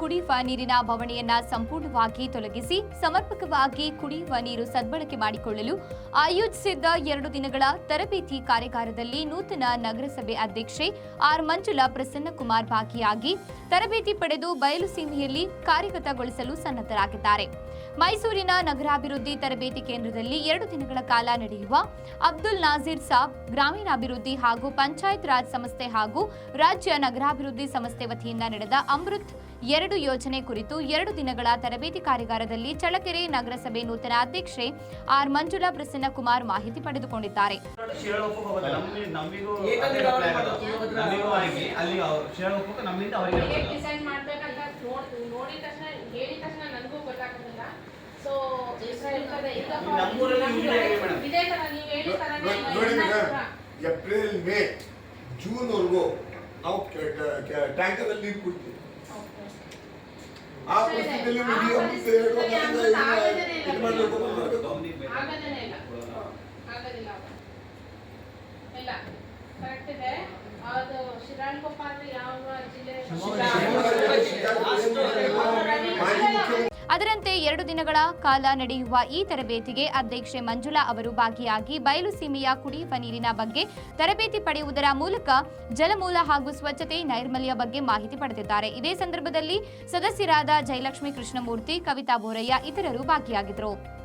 ಕುಡಿಯುವ ನೀರಿನ ಬವಣೆಯನ್ನ ಸಂಪೂರ್ಣವಾಗಿ ತೊಲಗಿಸಿ, ಸಮರ್ಪಕವಾಗಿ ಕುಡಿಯುವ ನೀರು ಸದ್ಬಳಕೆ ಮಾಡಿಕೊಳ್ಳಲು ಆಯೋಜಿಸಿದ್ದ ಎರಡು ದಿನಗಳ ತರಬೇತಿ ಕಾರ್ಯಾಗಾರದಲ್ಲಿ ನೂತನ ನಗರಸಭೆ ಅಧ್ಯಕ್ಷೆ ಆರ್ ಮಂಜುಳಾ ಪ್ರಸನ್ನಕುಮಾರ್ ಭಾಗಿಯಾಗಿ ತರಬೇತಿ ಪಡೆದು ಬಯಲುಸೀಮೆಯಲ್ಲಿ ಕಾರ್ಯಗತಗೊಳಿಸಲು ಸನ್ನದ್ಧರಾಗಿದ್ದಾರೆ. ಮೈಸೂರಿನ ನಗರಾಭಿವೃದ್ಧಿ ತರಬೇತಿ ಕೇಂದ್ರದಲ್ಲಿ ಎರಡು ದಿನಗಳ ಕಾಲ ನಡೆಯುವ ಅಬ್ದುಲ್ ನಾಜೀರ್ ಸಾಬ್ ಗ್ರಾಮೀಣಾಭಿವೃದ್ಧಿ ಹಾಗೂ ಪಂಚಾಯತ್ ರಾಜ್ ಸಂಸ್ಥೆ ಹಾಗೂ ರಾಜ್ಯ ನಗರಾಭಿವೃದ್ಧಿ ಸಂಸ್ಥೆ ವತಿಯಿಂದ ನಡೆದ ಅಮೃತ್. ಎರಡು ಯೋಜನೆ ಕುರಿತು ಎರಡು ದಿನಗಳ ತರಬೇತಿ ಕಾರ್ಯಾಗಾರದಲ್ಲಿ ಚಳ್ಳಕೆರೆ ನಗರಸಭೆ ನೂತನ ಅಧ್ಯಕ್ಷೆ ಆರ್ ಮಂಜುಳಾ ಪ್ರಸನ್ನಕುಮಾರ್ ಮಾಹಿತಿ ಪಡೆದುಕೊಂಡಿದ್ದಾರೆ. ಏಪ್ರಿಲ್ ಮೇ ಜೂನ್ವರೆಗೂ ನಾವು ಟ್ಯಾಂಕರಲ್ಲಿ ನೀರು ಕುಡ್ತೀವಿ. ಆ. ಪರಿಸ್ಥಿತಿಯಲ್ಲಿ ನೀವು ಹೇಳುವಾಗ ಇಲ್ಲ. ಇದು ಮಾಡಬೇಕು ಮಾಡಬೇಕು ಇಲ್ಲ. ಆಗೋದಿಲ್ಲ. ಇಲ್ಲ. ಕರೆಕ್ಟ್ ಇದೆ. ಅದು ಶಿರಾಳಕೊಪ್ಪ ಅಂದ್ರೆ ಯಾವ ಜಿಲ್ಲೆ ಅದರಂತೆ ಎರಡು ದಿನಗಳ ಕಾಲ ನಡೆಯುವ ಈ ತರಬೇತಿಗೆ ಅಧ್ಯಕ್ಷೆ ಮಂಜುಳಾ ಅವರು ಭಾಗಿಯಾಗಿ ಬಯಲು ಸೀಮೆಯ ಕುಡಿಯುವ ನೀರಿನ ಬಗ್ಗೆ ತರಬೇತಿ ಪಡೆಯುವುದರ ಮೂಲಕ ಜಲಮೂಲ ಹಾಗೂ ಸ್ವಚ್ಛತೆ, ನೈರ್ಮಲ್ಯ ಬಗ್ಗೆ ಮಾಹಿತಿ ಪಡೆದಿದ್ದಾರೆ. ಇದೇ ಸಂದರ್ಭದಲ್ಲಿ ಸದಸ್ಯರಾದ ಜಯಲಕ್ಷ್ಮಿ ಕೃಷ್ಣಮೂರ್ತಿ, ಕವಿತಾ ಬೋರಯ್ಯ ಇತರರು ಭಾಗಿಯಾಗಿದ್ದರು.